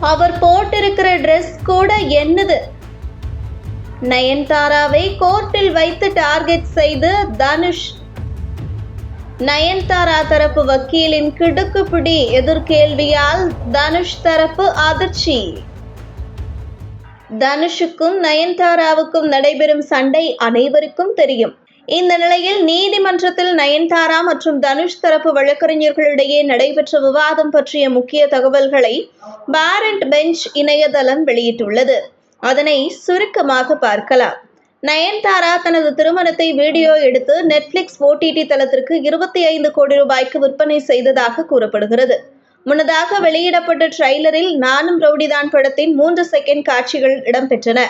அவர் போட்டிருக்கிற ட்ரெஸ் கூட என்னது? நயன்தாராவை கோர்ட்டில் வைத்து டார்கெட் செய்து தனுஷ். நயன்தாரா தரப்பு வக்கீலின் கிடுக்குப்பிடி எதிர்கேள்வியால் தனுஷ் தரப்பு அதிர்ச்சி. தனுஷுக்கும் நயன்தாராவுக்கும் நடைபெறும் சண்டை அனைவருக்கும் தெரியும். இந்த நிலையில் நீதிமன்றத்தில் நயன்தாரா மற்றும் தனுஷ் தரப்பு வழக்கறிஞர்களிடையே நடைபெற்ற விவாதம் பற்றிய முக்கிய தகவல்களை பாரண்ட் பெஞ்ச் இணையதளம் வெளியிட்டுள்ளது. அதனை சுருக்கமாக பார்க்கலாம். நயன்தாரா தனது திருமணத்தை வீடியோ எடுத்து நெட்ஃபிளிக்ஸ் ஓடிடி தளத்திற்கு இருபத்தி ஐந்து கோடி ரூபாய்க்கு விற்பனை செய்ததாக கூறப்படுகிறது. முன்னதாக வெளியிடப்பட்ட ட்ரெய்லரில் நானும் ரவுடிதான் படத்தின் மூன்று செகண்ட் காட்சிகள் இடம்பெற்றன.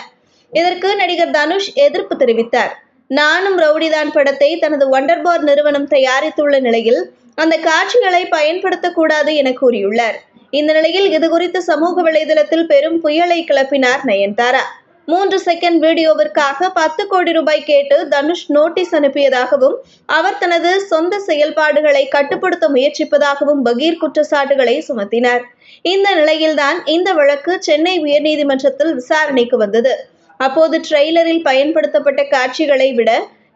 இதற்கு நடிகர் தனுஷ் எதிர்ப்பு தெரிவித்தார். நானும் ரவுடிதான் படத்தை தனது வண்டர்பார் நிறுவனம் தயாரித்துள்ள நிலையில் அந்த காட்சிகளை பயன்படுத்தக்கூடாது என கூறியுள்ளார். இந்த நிலையில் இதுகுறித்து சமூக வலைதளத்தில் பெரும் புயலை கிளப்பினார் நயன்தாரா மூன்று செகண்ட் வீடியோவிற்காக பத்து கோடி ரூபாய் கேட்டு தனுஷ் நோட்டீஸ் அனுப்பியதாகவும் அவர் தனது சொந்த செயல்பாடுகளை கட்டுப்படுத்த முயற்சிப்பதாகவும் பகீர் குற்றச்சாட்டுகளை சுமத்தினார். இந்த நிலையில்தான் இந்த வழக்கு சென்னை உயர்நீதிமன்றத்தில் விசாரணைக்கு வந்தது. அப்போது ட்ரெய்லரில் பயன்படுத்தப்பட்ட காட்சிகளை விட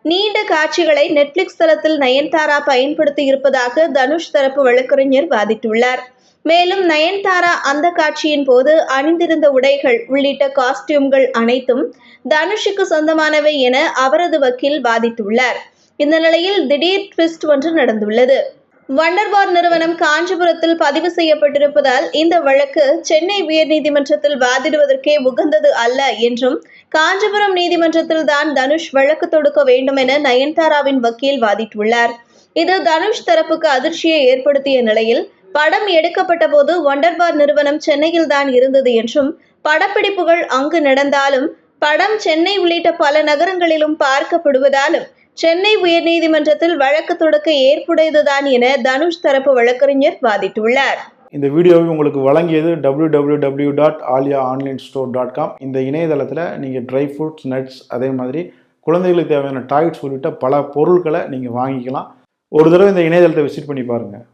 நீண்ட காட்சிகளை நெட்ஃபிளிக்ஸ் தளத்தில் நயன்தாரா பயன்படுத்தி இருப்பதாக தனுஷ் தரப்பு வழக்கறிஞர் வாதிட்டுள்ளார். மேலும் நயன்தாரா அந்த காட்சியின் போது அணிந்திருந்த உடைகள் உள்ளிட்ட காஸ்டியூம்கள் அனைத்தும் தனுஷுக்கு சொந்தமானவை என அவரது வக்கீல் வாதிட்டுள்ளார். இந்த நிலையில் திடீர் ட்விஸ்ட் ஒன்று நடந்துள்ளது. வண்டர்பார் நிறுவனம் காஞ்சிபுரத்தில் பதிவு செய்யப்பட்டிருப்பதால் இந்த வழக்கு சென்னை உயர்நீதிமன்றத்தில் வாதிடுவதற்கே உகந்தது அல்ல என்றும் காஞ்சிபுரம் நீதிமன்றத்தில் தான் தனுஷ் வழக்கு தொடுக்க வேண்டும் என நயன்தாராவின் வக்கீல் வாதிட்டுள்ளார். இது தனுஷ் தரப்புக்கு அதிர்ச்சியை ஏற்படுத்திய நிலையில் படம் எடுக்கப்பட்ட போது வண்டர்பார் நிறுவனம் சென்னையில் தான் இருந்தது என்றும் படப்பிடிப்புகள் அங்கு நடந்தாலும் படம் சென்னை உள்ளிட்ட பல நகரங்களிலும் பார்க்கப்படுவதாலும் சென்னை உயர்நீதிமன்றத்தில் வழக்கு தொடக்க ஏற்புடையதுதான் என தனுஷ் தரப்பு வழக்கறிஞர் வாதிட்டுள்ளார். இந்த வீடியோவை உங்களுக்கு வழங்கியது www.alia dot Alia online store dot com இந்த இணையதளத்தில் நீங்கள் ட்ரை ஃப்ரூட்ஸ் நட்ஸ் அதே மாதிரி குழந்தைகளுக்கு தேவையான டாய்ஸ் உள்ளிட்ட பல பொருட்களை நீங்கள் வாங்கிக்கலாம். ஒரு தடவை இந்த இணையதளத்தை விசிட் பண்ணி பாருங்கள்